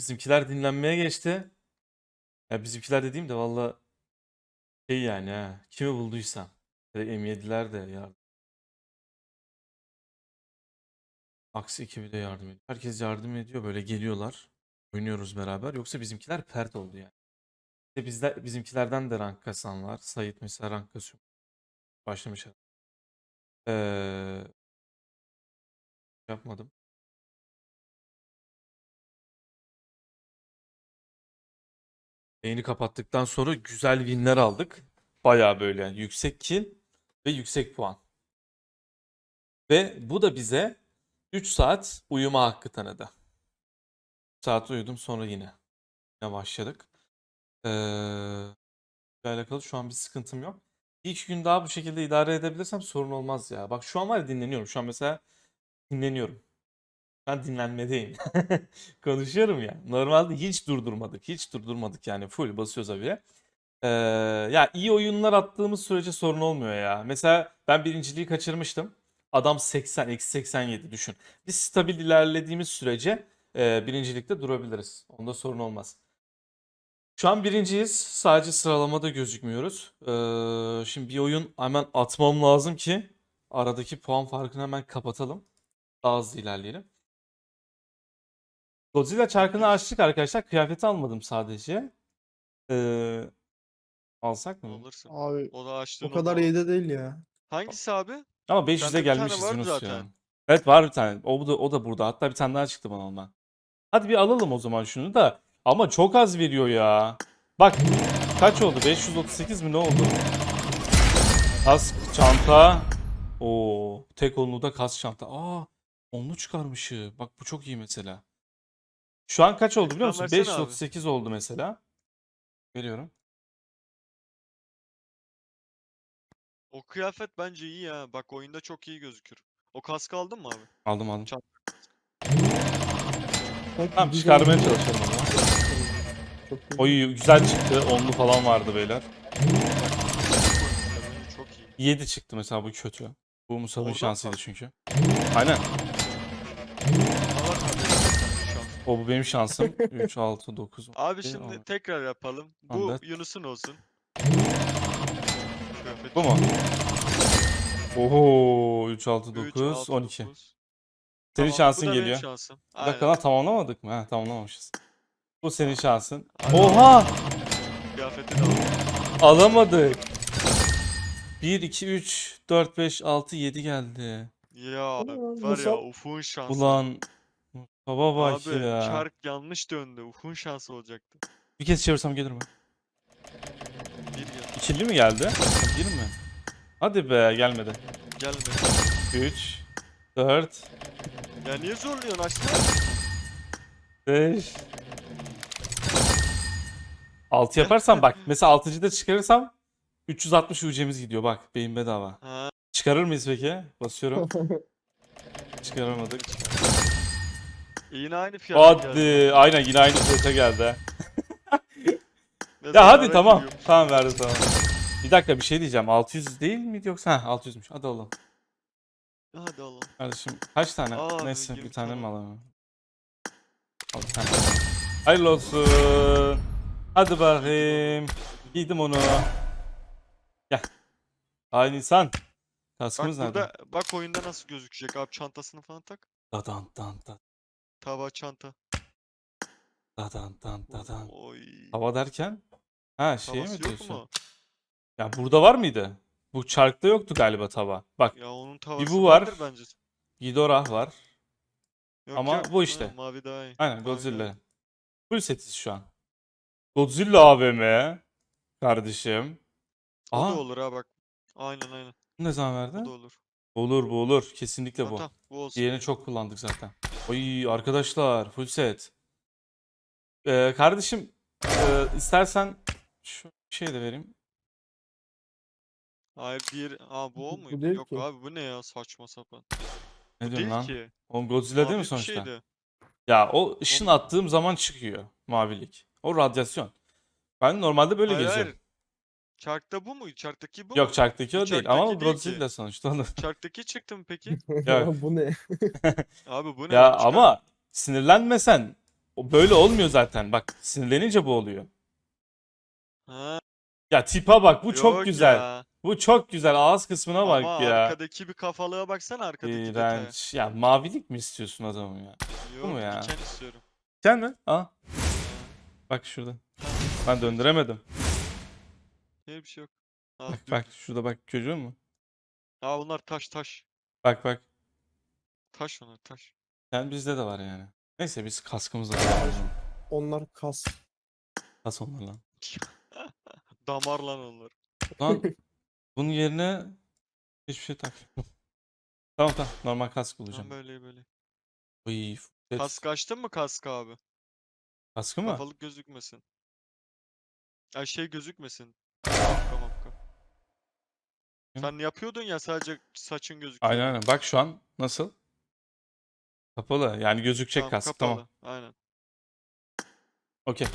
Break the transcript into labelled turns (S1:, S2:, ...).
S1: bizimkiler dinlenmeye geçti. Ya bizimkiler dediğim de valla şey yani ha. Kimi bulduysam. Direkt M7'ler de yardım. Aksi ekibi de yardım ediyor. Herkes yardım ediyor. Böyle geliyorlar. Oynuyoruz beraber. Yoksa bizimkiler pert oldu yani. İşte bizler, bizimkilerden de rank kasan var. Mesela rank kasıyor. Başlamış. Ee, yapmadım. Yayını kapattıktan sonra güzel winler aldık. Baya böyle yüksek kill ve yüksek puan. Ve bu da bize 3 saat uyuma hakkı tanıdı. 3 saat uyudum sonra yine. Yine başladık. Ee, alakalı şu an bir sıkıntım yok. Bir iki gün daha bu şekilde idare edebilirsem sorun olmaz ya. Bak şu an var ya dinleniyorum. Şu an mesela dinleniyorum. Ben dinlenmedeyim. Konuşuyorum ya. Normalde hiç durdurmadık. Hiç durdurmadık yani. Full basıyoruz abiye. Ee, ya iyi oyunlar attığımız sürece sorun olmuyor ya. Mesela ben birinciliği kaçırmıştım. Adam 80, eksi 87 düşün. Biz stabil ilerlediğimiz sürece e, birincilikte durabiliriz. Onda sorun olmaz. Şu an birinciyiz. Sadece sıralamada gözükmüyoruz. Ee, şimdi bir oyun hemen atmam lazım ki aradaki puan farkını hemen kapatalım. Daha hızlı ilerleyelim. Godzilla çarkını açtık arkadaşlar. Kıyafeti almadım sadece. Ee, alsak mı?
S2: Alırsın.
S3: Abi
S2: O da açtığın
S3: o kadar iyi de değil ya.
S2: Hangisi abi?
S1: Ama 500'e
S2: Bende bir tane
S1: gelmişiz Yunus ya.
S2: zaten.
S1: Evet var bir tane. O da, o da burada. Hatta bir tane daha çıktı bana ondan. Hadi bir alalım o zaman şunu da. Ama çok az veriyor ya. Bak kaç oldu? 538 mi ne oldu? Kask, çanta. Oo, tek onlu da kask çanta. Aa, onlu çıkarmışı. Bak bu çok iyi mesela. Şu an kaç oldu biliyor
S2: Ekran
S1: musun?
S2: versene abi.
S1: 538 oldu mesela. Veriyorum.
S2: O kıyafet bence iyi ya. Bak oyunda çok iyi gözükür. O kaskı aldın mı abi?
S1: Aldım aldım. Tamam çıkarmaya çalışalım onu.
S3: Çok iyi.
S1: Oy güzel çıktı. Onlu falan vardı beyler.
S2: Bence çok iyi.
S1: 7 çıktı mesela bu kötü. Bu Musab'ın
S2: Oradan
S1: şansıydı çünkü. Aynen. O bu benim şansım. 3, 6, 9.
S2: Abi şimdi
S1: abi.
S2: tekrar yapalım. Bu
S1: Anlat.
S2: Yunus'un olsun.
S1: Bu mu? Oho 3, 6,
S2: 3,
S1: 9,
S2: 6,
S1: 12.
S2: 9.
S1: Senin şansın
S2: bu da benim
S1: geliyor.
S2: şansım.
S1: Bir dakika lan tamamlamadık mı? Ha tamamlamamışız. Bu senin şansın. Oha!
S2: Kıyafeti de.
S1: Alamadık. 1, 2, 3, 4, 5, 6, 7 geldi.
S2: Ya var ya
S3: Musab-
S2: Ufuk'un şansı.
S1: Ulan baba bak
S2: Abi
S1: ya.
S2: çark yanlış döndü. Ufuk'un şansı olacaktı.
S1: Bir kez çevirsem gelir mi?
S2: Bir gel.
S1: İkili mi geldi? Bir mi? Hadi be gelmedi.
S2: Gelmedi.
S1: 3, 4,
S2: Ya niye zorluyorsun açsana.
S1: 5 6 yaparsam bak mesela 6. da çıkarırsam 360 UC'miz gidiyor bak beyin bedava.
S2: Ha,
S1: Çıkarır mıyız peki? Basıyorum. Çıkaramadık.
S2: Yine aynı geldi.
S1: Hadi aynen yine aynı fiyata geldi. Ya hadi tamam. Tamam verdi tamam. Bir dakika bir şey diyeceğim. 600 değil miydi yoksa? Ha 600'müş. Hadi alalım.
S2: Hadi oğlum.
S1: Kardeşim kaç tane?
S2: Aa,
S1: Neyse bir tane mi alalım? Al bir tane. Hayırlı olsun. Hadi bakayım. Giydim onu. Gel. Aynı insan.
S2: Bak
S1: Kaskımız nerede?
S2: burada bak oyunda nasıl gözükecek abi çantasını falan tak.
S1: Dadan dan dan
S2: Tava çanta.
S1: dadan dan dadan.
S2: Oy.
S1: Hava derken? Ha şey mi
S2: Tavası yok
S1: diyorsun?
S2: mu?
S1: Ya burada var mıydı? Bu çarkta yoktu galiba tava. Bak
S2: Ya onun tavası
S1: bu var.
S2: vardır bence.
S1: Ghidorah var.
S2: Yok,
S1: Ama
S2: yok.
S1: bu
S2: Ha,
S1: işte.
S2: mavi daha iyi.
S1: Aynen
S2: Mavi
S1: Godzilla.
S2: daha iyi.
S1: Full setiz şu an. Godzilla AVM. Kardeşim.
S2: O
S1: Aha.
S2: da olur ha bak. Aynen aynen.
S1: Bu ne zaman verdi?
S2: da olur.
S1: Olur bu olur. Kesinlikle bu.
S2: tamam, bu olsun.
S1: Diğerini çok kullandık zaten. Oy arkadaşlar full set. Ee, kardeşim e, istersen şu şey de vereyim.
S2: Hayır diğer Aa bu o
S3: Bu değil
S2: Yok
S3: ki.
S2: abi bu ne ya saçma sapan.
S1: Ne
S2: Bu
S1: diyorsun
S2: değil
S1: lan?
S2: ki.
S1: Oğlum Godzilla değil
S2: Mavi
S1: mi
S2: bir
S1: sonuçta?
S2: şeydi.
S1: Ya o ışın attığım zaman çıkıyor mavilik. O radyasyon. Ben normalde böyle
S2: Hayır
S1: geziyorum.
S2: hayır. Çarkta bu muydu? Çarktaki bu
S1: Yok
S2: mu?
S1: çarktaki o değil ama
S2: çarktaki değil ki.
S1: Godzilla sonuçta onu.
S2: Çarktaki çıktı mı peki?
S1: Yok.
S3: bu ne?
S2: Abi bu ne?
S1: Ya
S2: Çıkar-
S1: ama sinirlenmesen O böyle olmuyor zaten. Bak sinirlenince bu oluyor.
S2: Ha,
S1: Ya tipa bak bu çok
S2: yok
S1: güzel.
S2: ya.
S1: Bu çok güzel. Ağız kısmına bak
S2: Ama
S1: ya.
S2: arkadaki bir kafalığa baksana arkadaki detaya.
S1: İğrenç. Ya mavilik mi istiyorsun adamım ya?
S2: Yok
S1: mu ya?
S2: diken istiyorum.
S1: Sen mi? Aa. Bak şurada. Ben döndüremedim.
S2: Hayır bir şey yok. Ha,
S1: Bak bak şurada bak görüyor musun?
S2: Ha bunlar taş taş.
S1: Bak bak.
S2: Taş onlar taş.
S1: Sen bizde de var yani. Neyse biz kaskımızı var.
S3: Onlar kas.
S1: Kas onlar lan.
S2: Damar lan onlar.
S1: Lan bunun yerine hiçbir şey tak. tamam tamam normal kask
S2: Tam
S1: bulacağım.
S2: böyle böyle.
S1: Uy, full
S2: Kask açtın mı kaskı abi?
S1: Kaskı mı?
S2: Kafalık gözükmesin. Ay şey gözükmesin. Sen yapıyordun ya sadece saçın gözüküyor.
S1: Aynen aynen. Bak şu an nasıl? Kapalı. Yani gözükecek
S2: Tamam,
S1: kask.
S2: kapalı.
S1: Tamam.
S2: Aynen.
S1: Okey.